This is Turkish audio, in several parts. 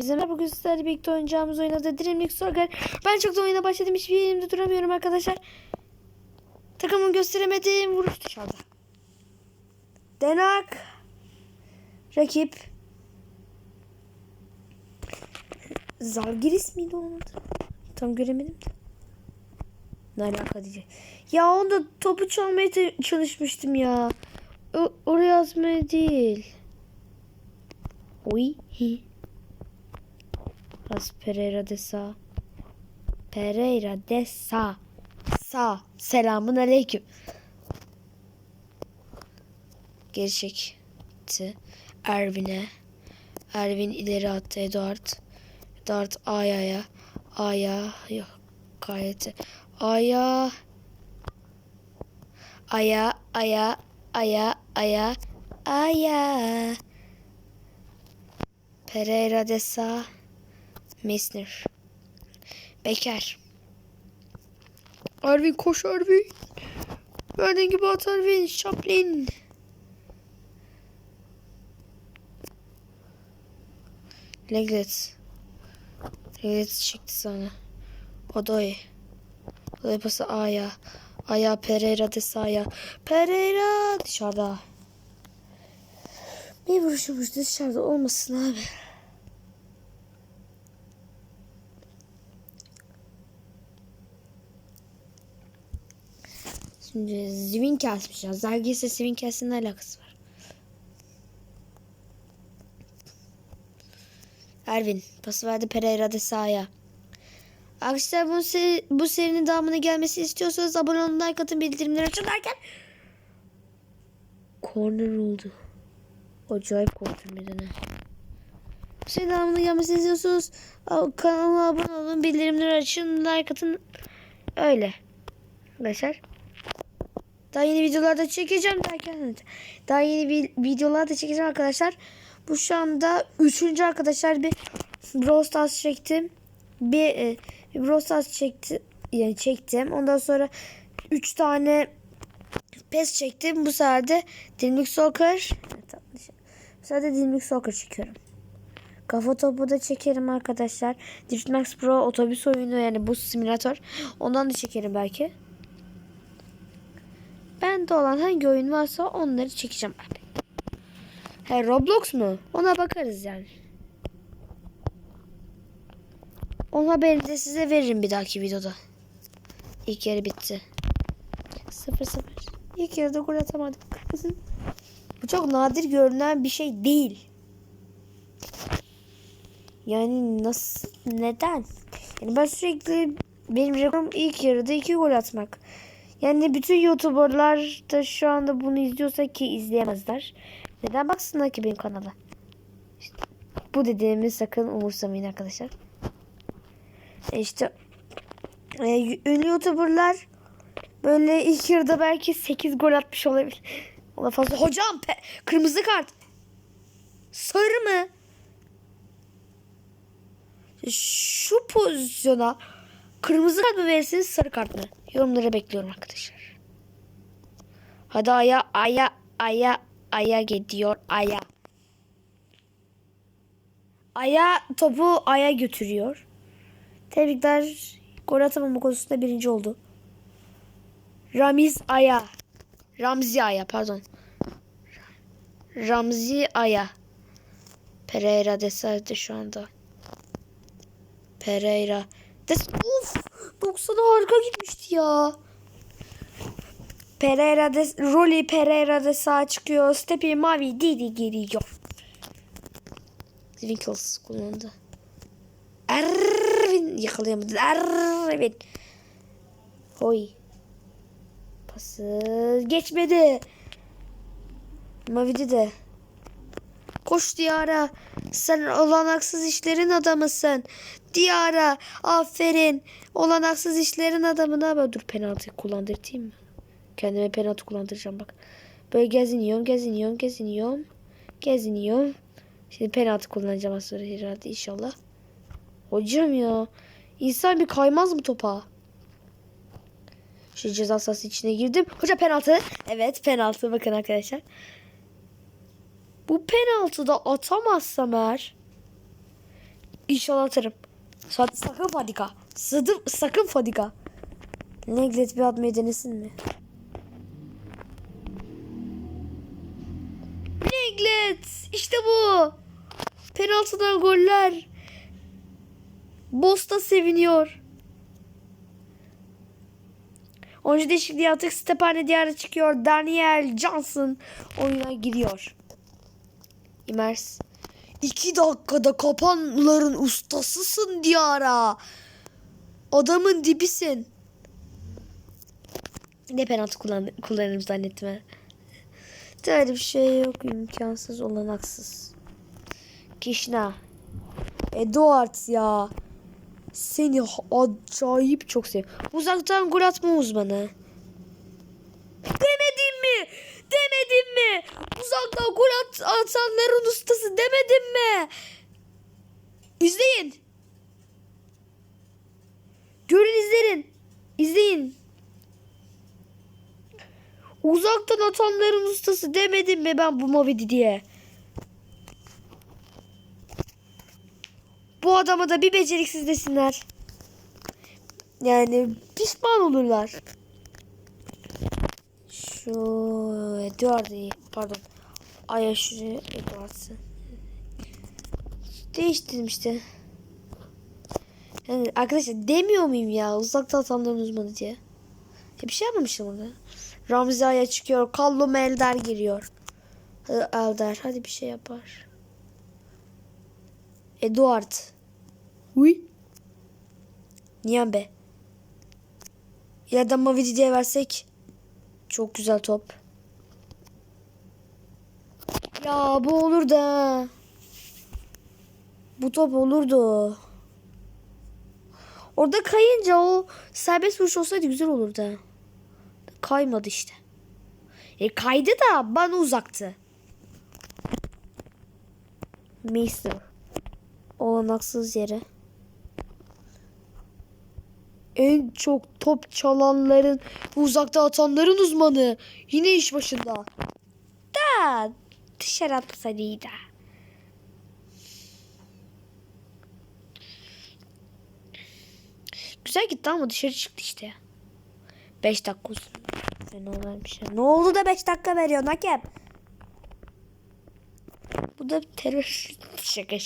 Bizim bugün sizlerle birlikte oynayacağımız oyunda da Dreamlink Soccer. Ben çok da oyuna başladım. Hiçbir yerimde duramıyorum arkadaşlar. Takımımı gösteremedim. Vuruş dışarıda. Denak. Rakip. Zalgiris miydi onun adı? Tam göremedim de. Ne alaka diyecek. Ya onda topu çalmaya çalışmıştım ya. O- oraya atmaya değil. Oy. Hi. As Pereira de Sa. Pereira de Sa. Sa. Selamun aleyküm. Geri çekti. Ervin'e. Ervin ileri attı Eduard. Eduard Aya'ya. Aya. Yok. Gayet. Aya. Aya. Aya. Aya. Aya. Aya. Pereira de Sa. Mesner. Beker. Arvin koş Arvin. Verdiğin gibi at Arvin. Chaplin. Leglet. Leglet çıktı sana. Odoy. Odoy pası Aya. Aya Pereira de Saya. Pereira dışarıda. Bir vuruşumuş dışarıda olmasın abi. Şimdi ya. Zalgiris'e Zivin kesinin ne alakası var? Ervin pası verdi Pereira de sahaya. Arkadaşlar bu, seri, bu serinin devamına gelmesi istiyorsanız abone olun, like atın, bildirimleri açın derken Corner oldu. Acayip korktum bir de ne. Bu serinin devamına gelmesini istiyorsanız kanalıma abone olun, bildirimleri açın, like atın. Öyle. Arkadaşlar. Daha yeni videolarda çekeceğim derken daha yeni videolarda çekeceğim arkadaşlar. Bu şu anda üçüncü arkadaşlar bir Brawl Stars çektim. Bir, e, bir Brawl Stars çekti, yani çektim. Ondan sonra üç tane PES çektim. Bu sefer de Dinamik Soccer. Bu sefer de Dinamik Soccer çekiyorum. Kafa topu da çekerim arkadaşlar. Drift Max Pro otobüs oyunu yani bu simülatör. Ondan da çekerim belki. Bende olan hangi oyun varsa onları çekeceğim abi. He Roblox mu? Ona bakarız yani. Onun haberini de size veririm bir dahaki videoda. İlk yarı bitti. 0-0. İlk yarıda gol atamadık. Bu çok nadir görünen bir şey değil. Yani nasıl, neden? Yani ben sürekli benim rekorum ilk yarıda iki gol atmak. Yani bütün YouTuber'lar da şu anda bunu izliyorsa ki izleyemezler. Neden baksınlar ki benim kanala? İşte bu dediğimi sakın umursamayın arkadaşlar. E işte e, ünlü YouTuber'lar böyle ilk yarıda belki 8 gol atmış olabilir. O da fazla. Hocam pe- kırmızı kart. Sarı mı? Şu pozisyona kırmızı kart mı verirsiniz sarı kart mı? Yorumları bekliyorum arkadaşlar. Hadi aya aya aya aya gidiyor aya. Aya topu aya götürüyor. Tebrikler. Gol atamama konusunda birinci oldu. Ramiz Aya. Ramzi Aya pardon. Ramzi Aya. Pereira Desarte şu anda. Pereira. Des Uf! 90'a harika gitmişti ya. Pereira de Rolly Pereira de sağ çıkıyor. Stepi mavi Didi geliyor. Winkles kullandı. Ervin yakalayamadı. Ervin. Hoy. Pası geçmedi. Mavidi de. Koş Diyara. Sen olanaksız işlerin adamısın. Diyara. Aferin. Olanaksız işlerin adamına bak. Dur penaltı kullandırtayım mı? Kendime penaltı kullandıracağım bak. Böyle geziniyorum, geziniyorum, geziniyorum. Geziniyorum. Şimdi penaltı kullanacağım az sonra herhalde inşallah. Hocam ya. İnsan bir kaymaz mı topa? Şu ceza sahası içine girdim. Hoca penaltı. Evet penaltı bakın arkadaşlar. Bu penaltıda atamazsam eğer İnşallah atarım. Sa- sakın Fadika. Sakın, sakın Fadika. Neglet bir atmayı denesin mi? Neglet. İşte bu. Penaltıdan goller. Bosta seviniyor. Oyuncu değişikliği artık Stepane Diyar'a çıkıyor. Daniel Johnson oyuna giriyor. İmers. İki dakikada kapanların ustasısın Diyar'a. Adamın dibisin. Ne penaltı kullan kullanırım zannettim ha. Bir şey yok. imkansız olanaksız. Kişna. Eduard ya. Seni acayip çok seviyorum. Uzaktan gol atma uzmanı. Demedim mi? Demedim mi? Uzaktan gol at atanların ustası demedim mi? İzleyin. Görün izleyin. İzleyin. Uzaktan atanların ustası demedim mi ben bu Mavidi diye? Bu adama da bir beceriksiz desinler. Yani pişman olurlar. Şu Edward'ı pardon. Ay şuraya Edward'sı. Değiştirdim işte. Yani arkadaşlar demiyor muyum ya uzaktan atanların uzmanı diye. Ya bir şey yapmamışım orada. Ramzi Aya çıkıyor. Kallum Eldar giriyor. Hadi Eldar hadi bir şey yapar. Eduard. Uy. Niye be? İleriden Mavidi diye versek. Çok güzel top. Ya bu olur da. Bu top olurdu. Orada kayınca o serbest vuruş olsaydı güzel olurdu. Kaymadı işte. E kaydı da bana uzaktı. Meister. Olanaksız yere. En çok top çalanların uzakta atanların uzmanı. Yine iş başında. Da dışarı atmasaydı iyiydi. Güzel gitti ama dışarı çıktı işte. 5 dakika olsun. Fena vermiş. Ne oldu da 5 dakika veriyor hakem? Bu da terör şaka.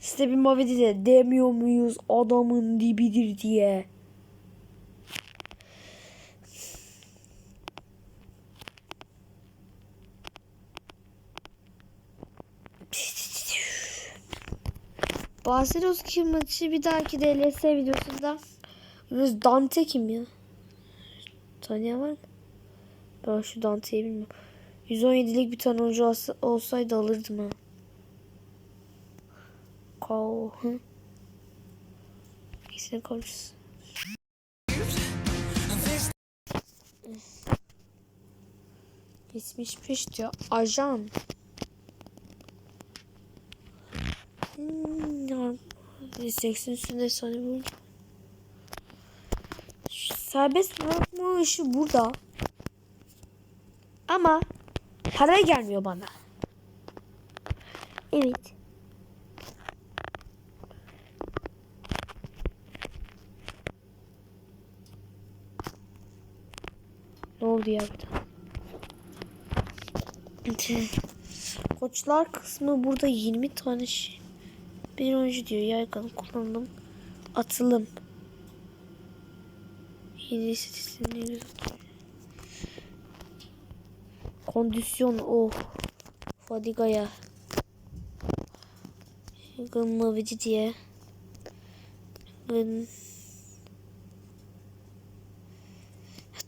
Size bir mavidi de demiyor muyuz adamın dibidir diye. Barcelona maçı bir dahaki DLS videosunda Dante kim ya? Tanıyan var mı? Ben şu Dante'yi bilmiyorum. 117'lik bir tane oyuncu olsa- olsaydı alırdım ha. Hı. İkisini konuşsun. İsmi diyor. Ajan. Hmm, ya, 80 üstünde bu. Serbest bırakma işi burada. Ama para gelmiyor bana. Evet. Ne oldu ya burada? Koçlar kısmı burada 20 tane şey. Bir oyuncu diyor yaygın kullanım. Atılım. Yeni istatistiklerini Kondisyon oh. Fadigaya. Gınmavici diye. Gın.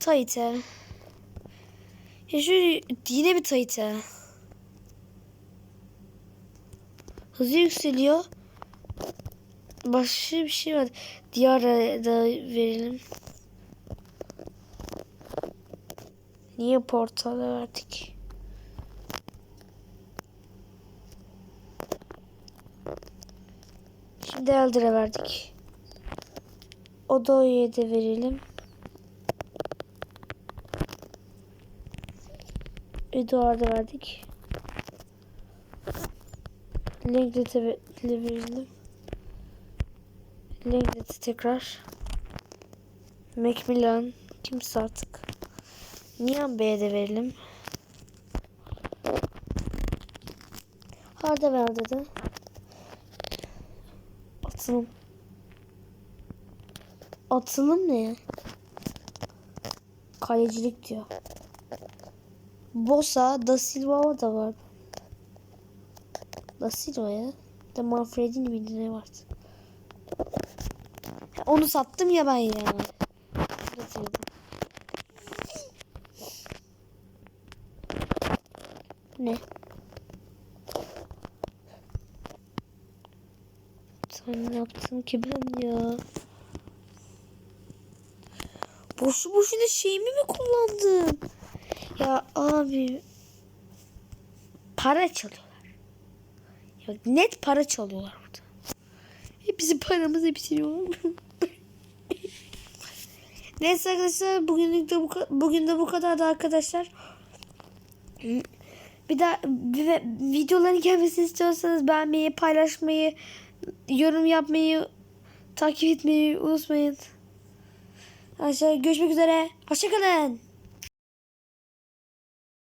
Tayite. Ya şöyle yine bir tayite. Hızı yükseliyor. Başka bir şey var. Diyara da verelim. Niye portala verdik? Şimdi Eldir'e verdik. Odo'ya da verelim. Eduard'a verdik. Linklet'e verelim. Linklet'e tekrar. Macmillan. Kimse artık. Nihan Bey'e de verelim. Hardawell dedi. Atılım. Atılım ne? Kalecilik diyor. Bosa, Da Silva da var. Da Silva ya. De Manfredini miydi ne vardı? Onu sattım ya ben ya. Getirdim. Ne? Sen ne yaptın ki ben ya? Boşu boşuna şeyimi mi kullandım? Ya abi para çalıyorlar. Ya net para çalıyorlar burada. Hepsi paramızı bitiriyor. Neyse arkadaşlar bugünlük de bu bugün de bu kadardı arkadaşlar. Bir daha videoların gelmesini istiyorsanız beğenmeyi, paylaşmayı, yorum yapmayı, takip etmeyi unutmayın. Arkadaşlar görüşmek üzere. Hoşçakalın.